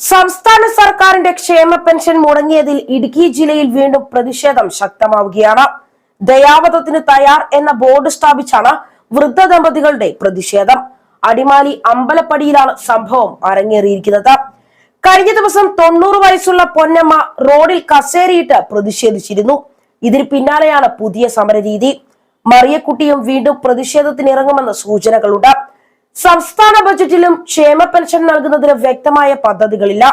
സംസ്ഥാന സർക്കാരിന്റെ ക്ഷേമ പെൻഷൻ മുടങ്ങിയതിൽ ഇടുക്കി ജില്ലയിൽ വീണ്ടും പ്രതിഷേധം ശക്തമാവുകയാണ്. ദയാവധത്തിന് തയ്യാർ എന്ന ബോർഡ് സ്ഥാപിച്ചാണ് വൃദ്ധ ദമ്പതികളുടെ പ്രതിഷേധം. അടിമാലി അമ്പലപ്പടിയിലാണ് സംഭവം അരങ്ങേറിയിരിക്കുന്നത്. കഴിഞ്ഞ ദിവസം തൊണ്ണൂറ് വയസ്സുള്ള പൊന്നമ്മ റോഡിൽ കസേരയിട്ട് പ്രതിഷേധിച്ചിരുന്നു. ഇതിന് പിന്നാലെയാണ് പുതിയ സമരരീതി. മറിയക്കുട്ടിയും വീണ്ടും പ്രതിഷേധത്തിനിറങ്ങുമെന്ന് സൂചനകളുണ്ട്. സംസ്ഥാന ബജറ്റിലും ക്ഷേമ പെൻഷൻ നൽകുന്നതിന് വ്യക്തമായ പദ്ധതികളില്ല.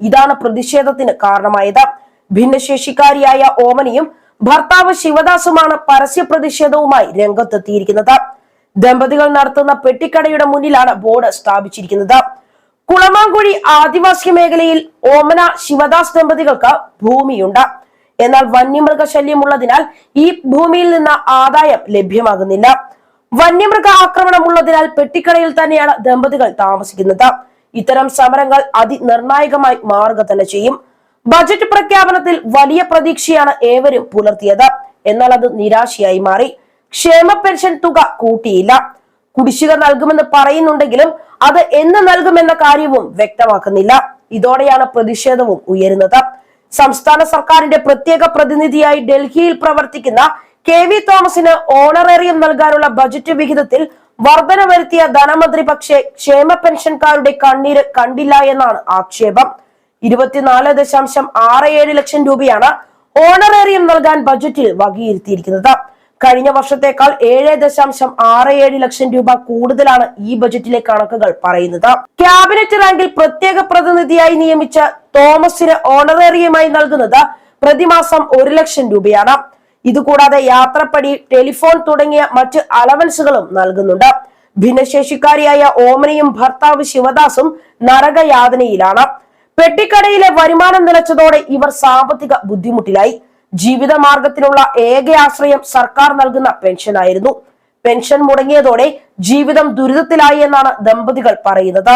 ഇതാണ് പ്രതിഷേധത്തിന് കാരണമായത്. ഭിന്നശേഷിക്കാരിയായ ഓമനിയും ഭർത്താവ് ശിവദാസുമാണ് പരസ്യ പ്രതിഷേധവുമായി രംഗത്തെത്തിയിരിക്കുന്നത്. ദമ്പതികൾ നടത്തുന്ന പെട്ടിക്കടയുടെ മുന്നിലാണ് ബോർഡ് സ്ഥാപിച്ചിരിക്കുന്നത്. കുളമാങ്കുഴി ആദിവാസി മേഖലയിൽ ഓമന ശിവദാസ് ദമ്പതികൾക്ക് ഭൂമിയുണ്ട്. എന്നാൽ വന്യമൃഗശല്യം ഉള്ളതിനാൽ ഈ ഭൂമിയിൽ നിന്ന് ആദായം ലഭ്യമാകുന്നില്ല. വന്യമൃഗ ആക്രമണമുള്ളതിനാൽ പെട്ടിക്കടയിൽ തന്നെയാണ് ദമ്പതികൾ താമസിക്കുന്നത്. ഇത്തരം സമരങ്ങൾ അതിനിർണായകമായി മാറുക തന്നെ ചെയ്യും. ബജറ്റ് പ്രഖ്യാപനത്തിൽ വലിയ പ്രതീക്ഷയാണ് ഏവരും പുലർത്തിയത്. എന്നാൽ അത് നിരാശയായി മാറി. ക്ഷേമ പെൻഷൻ തുക കൂട്ടിയില്ല. കുടിശ്ശിക നൽകുമെന്ന് പറയുന്നുണ്ടെങ്കിലും അത് എന്ന് നൽകുമെന്ന കാര്യവും വ്യക്തമാക്കുന്നില്ല. ഇതോടെയാണ് പ്രതിഷേധവും ഉയരുന്നത്. സംസ്ഥാന സർക്കാരിന്റെ പ്രത്യേക പ്രതിനിധിയായി ഡൽഹിയിൽ പ്രവർത്തിക്കുന്ന കെ വി തോമസിന് ഓണറേറിയം നൽകാനുള്ള ബജറ്റ് വിഹിതത്തിൽ വർധന വരുത്തിയ ധനമന്ത്രി പക്ഷേ ക്ഷേമ പെൻഷൻകാരുടെ കണ്ണീര് കണ്ടില്ല എന്നാണ് ആക്ഷേപം. ഇരുപത്തിനാല് ദശാംശം ആറ് ഏഴ് ലക്ഷം രൂപയാണ് ഓണറേറിയം നൽകാൻ ബജറ്റിൽ വകയിരുത്തിയിരിക്കുന്നത്. കഴിഞ്ഞ വർഷത്തേക്കാൾ ഏഴ് ദശാംശം ആറ് ഏഴ് ലക്ഷം രൂപ കൂടുതലാണ് ഈ ബജറ്റിലെ കണക്കുകൾ പറയുന്നത്. ക്യാബിനറ്റ് റാങ്കിൽ പ്രത്യേക പ്രതിനിധിയായി നിയമിച്ച തോമസിന് ഓണറേറിയമായി നൽകുന്നത് പ്രതിമാസം ഒരു ലക്ഷം രൂപയാണ്. ഇതുകൂടാതെ യാത്രപ്പടി ടെലിഫോൺ തുടങ്ങിയ മറ്റ് അലവൻസുകളും നൽകുന്നുണ്ട്. ഭിന്നശേഷിക്കാരിയായ ഓമനയും ഭർത്താവ് ശിവദാസും നരകയാതനയിലാണ്. പെട്ടിക്കടയിലെ വരുമാനം നിലച്ചതോടെ ഇവർ സാമ്പത്തിക ബുദ്ധിമുട്ടിലായി. ജീവിതമാർഗത്തിനുള്ള ഏക ആശ്രയം സർക്കാർ നൽകുന്ന പെൻഷനായിരുന്നു. പെൻഷൻ മുടങ്ങിയതോടെ ജീവിതം ദുരിതത്തിലായി എന്നാണ് ദമ്പതികൾ പറയുന്നത്.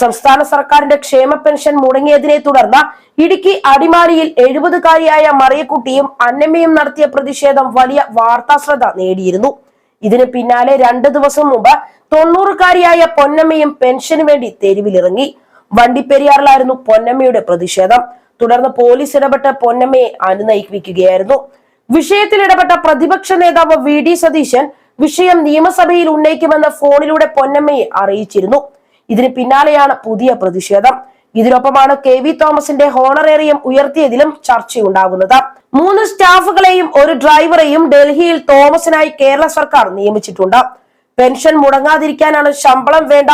സംസ്ഥാന സർക്കാരിന്റെ ക്ഷേമ പെൻഷൻ മുടങ്ങിയതിനെ തുടർന്ന് ഇടുക്കി അടിമാലിയിൽ എഴുപതുകാരിയായ മറിയക്കുട്ടിയും അന്നമ്മയും നടത്തിയ പ്രതിഷേധം വലിയ വാർത്താ ശ്രദ്ധ നേടിയിരുന്നു. ഇതിന് പിന്നാലെ രണ്ടു ദിവസം മുമ്പ് തൊണ്ണൂറുകാരിയായ പൊന്നമ്മയും പെൻഷന് വേണ്ടി തെരുവിലിറങ്ങി. വണ്ടിപ്പെരിയാറിലായിരുന്നു പൊന്നമ്മയുടെ പ്രതിഷേധം. തുടർന്ന് പോലീസ് ഇടപെട്ട് പൊന്നമ്മയെ അനുനയിപ്പിക്കുകയായിരുന്നു വിഷയത്തിൽ ഇടപെട്ട പ്രതിപക്ഷ നേതാവ് വി ഡി സതീശൻ വിഷയം നിയമസഭയിൽ ഉന്നയിക്കുമെന്ന് ഫോണിലൂടെ പൊന്നമ്മയെ അറിയിച്ചിരുന്നു. ഇതിന് പിന്നാലെയാണ് പുതിയ പ്രതിഷേധം. ഇതിനൊപ്പമാണ് കെ വി തോമസിന്റെ ഹോണറേറിയം ഉയർത്തിയതിലും ചർച്ചയുണ്ടാകുന്നത്. മൂന്ന് സ്റ്റാഫുകളെയും ഒരു ഡ്രൈവറെയും ഡൽഹിയിൽ തോമസിനായി കേരള സർക്കാർ നിയമിച്ചിട്ടുണ്ട്. പെൻഷൻ മുടങ്ങാതിരിക്കാനാണ് ശമ്പളം വേണ്ട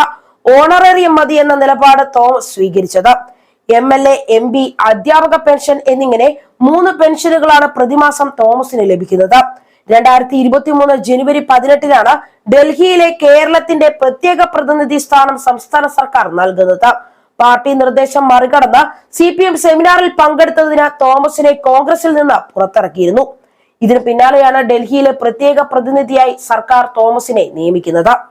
ഓണറേറിയം മതി എന്ന നിലപാട് തോമസ് സ്വീകരിച്ചത്. M L A M P അധ്യാപക പെൻഷൻ എന്നിങ്ങനെ മൂന്ന് പെൻഷനുകളാണ് പ്രതിമാസം തോമസിന് ലഭിക്കുന്നത്. രണ്ടായിരത്തി ഇരുപത്തി മൂന്ന് ജനുവരി പതിനെട്ടിനാണ് ഡൽഹിയിലെ കേരളത്തിന്റെ പ്രത്യേക പ്രതിനിധി സ്ഥാനം സംസ്ഥാന സർക്കാർ നൽകുന്നത്. പാർട്ടി നിർദ്ദേശം മറികടന്ന് സി പി എം സെമിനാറിൽ പങ്കെടുത്തതിന് തോമസിനെ കോൺഗ്രസിൽ നിന്ന് പുറത്തിറക്കിയിരുന്നു. ഇതിനു പിന്നാലെയാണ് ഡൽഹിയിലെ പ്രത്യേക പ്രതിനിധിയായി സർക്കാർ തോമസിനെ നിയമിക്കുന്നത്.